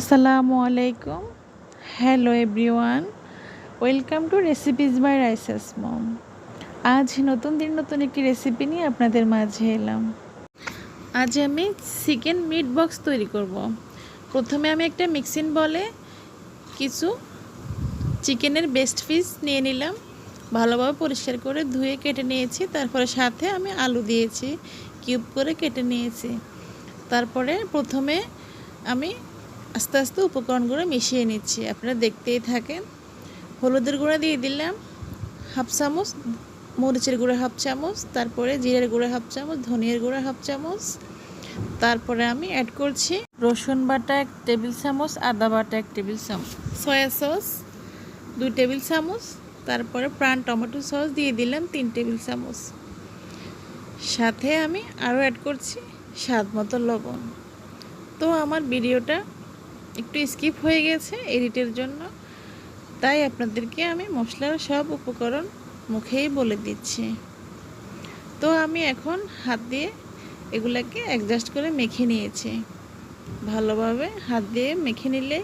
আসসালামু আলাইকুম। Hello everyone welcome to recipes by Raisa's mom আজ নতুন দিন, নতুন একটি রেসিপি নিয়ে আপনাদের মাঝে এলাম। আজ আমি চিকেন মিট বক্স তৈরি করব। প্রথমে আমি একটা মিক্সিং বলে কিছু চিকেনের বেস্ট পিস নিয়ে নিলাম। ভালোভাবে পরিষ্কার করে ধুয়ে কেটে নিয়েছি। তারপরে সাথে আমি আলু দিয়েছি। কিউব করে কেটে নিয়েছি। তারপরে প্রথমে আমি আস্তে আস্তে উপকরণগুলো মিশিয়ে নিচ্ছি। আপনারা দেখতেই থাকেন। হলুদের গুঁড়া দিয়ে দিলাম হাফ চামচ, মরিচের গুঁড়া হাফ চামচ, তারপরে জিরের গুঁড়া হাফ চামচ, ধনিয়ার গুঁড়া হাফ চামচ। তারপরে আমি অ্যাড করছি রসুন বাটা এক টেবিল চামচ, আদা বাটা এক টেবিল চামচ। সয়া সস দুই টেবিল চামচ, তারপরে প্রাণ টমেটো সস দিয়ে দিলাম তিন টেবিল চামচ। সাথে আমি আরও অ্যাড করছি স্বাদ মতো লবণ। তো আমার ভিডিওটা একটু স্কিপ হয়ে গেছে এডিটের জন্য। তাই আপনাদেরকে আমি মশলার সব উপকরণ মুখেই বলে দিচ্ছি। তো আমি এখন হাত দিয়ে এগুলাকে অ্যাডজাস্ট করে মেখে নিয়েছি। ভালোভাবে হাত দিয়ে মেখে নিলে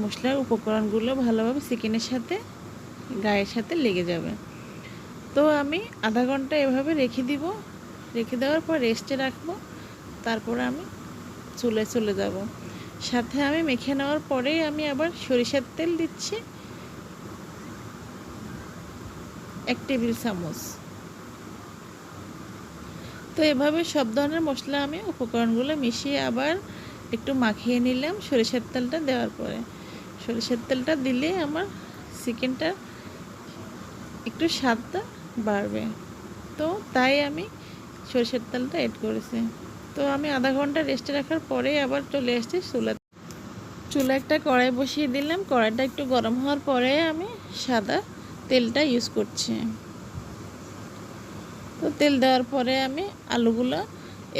মশলার উপকরণগুলো ভালোভাবে চিকেনের সাথে, গায়ের সাথে লেগে যাবে। তো আমি আধা ঘণ্টা এভাবে রেখে দিব। রেখে দেওয়ার পর রেস্টে রাখব। তারপর আমি চুলে চলে যাব। সাথে আমি মেখে নেওয়ার পরেই আমি আবার সরিষার তেল দিচ্ছি। এক টেবিল চামচ। তো এভাবে সব ধরনের মশলা আমি উপকরণগুলো মিশিয়ে আবার একটু মাখিয়ে নিলাম সরিষার তেলটা দেওয়ার পরে। সরিষার তেলটা দিলে আমার চিকেনটা একটু স্বাদটা বাড়বে। তো তাই আমি সরিষার তেলটা এড করেছি। তো আমি আধা ঘণ্টা রেস্টে রাখার পরে আবার চলে এসেছি চুলা চুলা একটা কড়াই বসিয়ে দিলাম। কড়াইটা একটু গরম হওয়ার পরে আমি সাদা তেলটা ইউজ করছি। তো তেল দেওয়ার পরে আমি আলুগুলো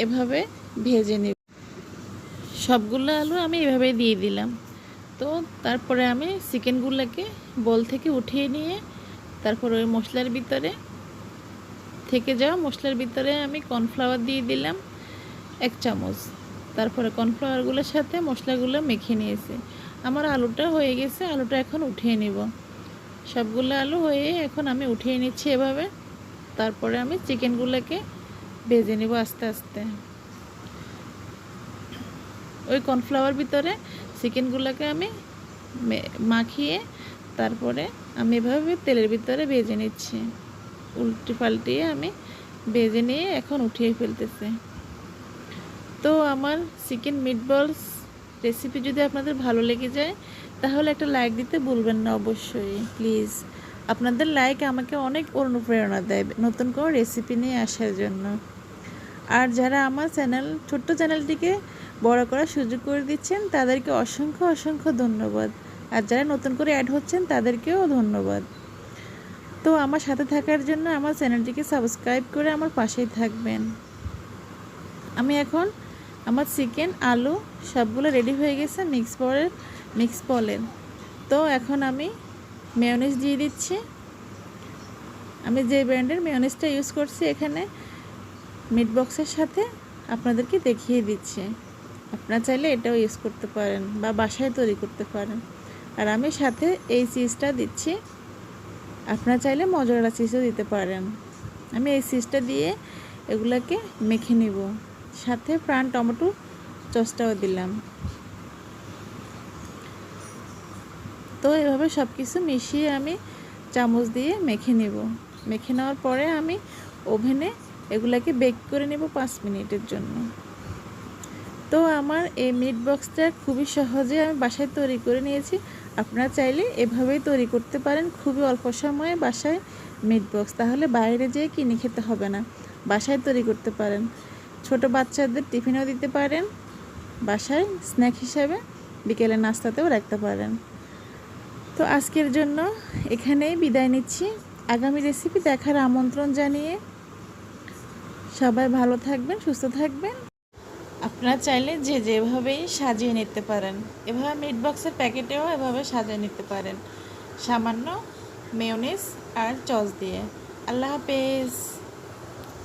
এভাবে ভেজে নিব। সবগুলো আলু আমি এভাবে দিয়ে দিলাম। তো তারপরে আমি চিকেনগুলোকে বল থেকে উঠিয়ে নিয়ে তারপর ওই মশলার ভিতরে থেকে যাওয়া মশলার ভিতরে আমি কর্নফ্লাওয়ার দিয়ে দিলাম। এক চামচ। তারপরে কর্নফ্লাওয়ারগুলোর সাথে মশলাগুলো মেখে নিয়েছি। আমার আলুটা হয়ে গেছে, আলুটা এখন উঠিয়ে নিব। সবগুলো আলু হয়ে এখন আমি উঠিয়ে নিচ্ছি এভাবে। তারপরে আমি চিকেনগুলোকে ভেজে নিব আস্তে আস্তে। ওই কর্নফ্লাওয়ার ভিতরে চিকেনগুলোকে আমি মাখিয়ে তারপরে আমি এভাবে তেলের ভিতরে ভেজে নিচ্ছি। উল্টি পাল্টিয়ে আমি ভেজে নিয়ে এখন উঠিয়ে ফেলতেছি। তো আমার চিকেন মিটবলস রেসিপি যদি আপনাদের ভালো লেগে যায়, তাহলে একটা লাইক দিতে ভুলবেন না অবশ্যই প্লিজ আপনাদের লাইক আমাকে অনেক অনুপ্রেরণা দেয় নতুন কোনো রেসিপি নিয়ে আসার জন্য। আর যারা আমার চ্যানেল ছোট্ট চ্যানেলটিকে বড় করার সুযোগ করে দিচ্ছেন, তাদেরকে অসংখ্য অসংখ্য ধন্যবাদ। আর যারা নতুন করে অ্যাড হচ্ছেন, তাদেরকেও ধন্যবাদ। তো আমার সাথে থাকার জন্য আমার চ্যানেলটিকে সাবস্ক্রাইব করে আমার পাশেই থাকবেন। আমি এখন আমার চিকেন, আলু সবগুলো রেডি হয়ে গেছে মিক্স পলের মিক্স পলের তো এখন আমি মেয়নিজ দিয়ে দিচ্ছি। আমি যে ব্র্যান্ডের মেয়নিজটা ইউজ করছি এখানে মিট বক্সের সাথে আপনাদেরকে দেখিয়ে দিচ্ছি। আপনারা চাইলে এটাও ইউজ করতে পারেন বা বাসায় তৈরি করতে পারেন। আর আমি সাথে এই চিজটা দিচ্ছি। আপনারা চাইলে মজরালা চিজও দিতে পারেন। আমি এই চিজটা দিয়ে এগুলাকে মেখে নিব। সাথে প্রাণ টমেটো চসটাও দিলাম। তো এভাবে সব কিছু মিশিয়ে আমি চামচ দিয়ে মেখে নেব। মেখে নেওয়ার পরে আমি ওভেনে এগুলাকে বেক করে নেব পাঁচ মিনিটের জন্য। তো আমার এই মিট বক্সটা খুবই সহজে আমি বাসায় তৈরি করে নিয়েছি। আপনারা চাইলে এভাবেই তৈরি করতে পারেন। খুবই অল্প সময়ে বাসায় মিট বক্স তাহলে বাইরে যেয়ে কিনে খেতে হবে না। বাসায় তৈরি করতে পারেন। ছোট বাচ্চাদের টিফিনও দিতে পারেন, বাসায় স্ন্যাক হিসাবে বিকেলে নাস্তাতেও রাখতে পারেন। তো আজকের জন্য এখানেই বিদায় নিচ্ছি। আগামী রেসিপি দেখার আমন্ত্রণ জানিয়ে সবাই ভালো থাকবেন, সুস্থ থাকবেন। আপনারা চাইলে যে যেভাবেই সাজিয়ে নিতে পারেন, এভাবে মিট বক্সের প্যাকেটেও এভাবে সাজিয়ে নিতে পারেন। সামান্য মেয়নিস আর চস দিয়ে। আল্লাহ হাফেজ।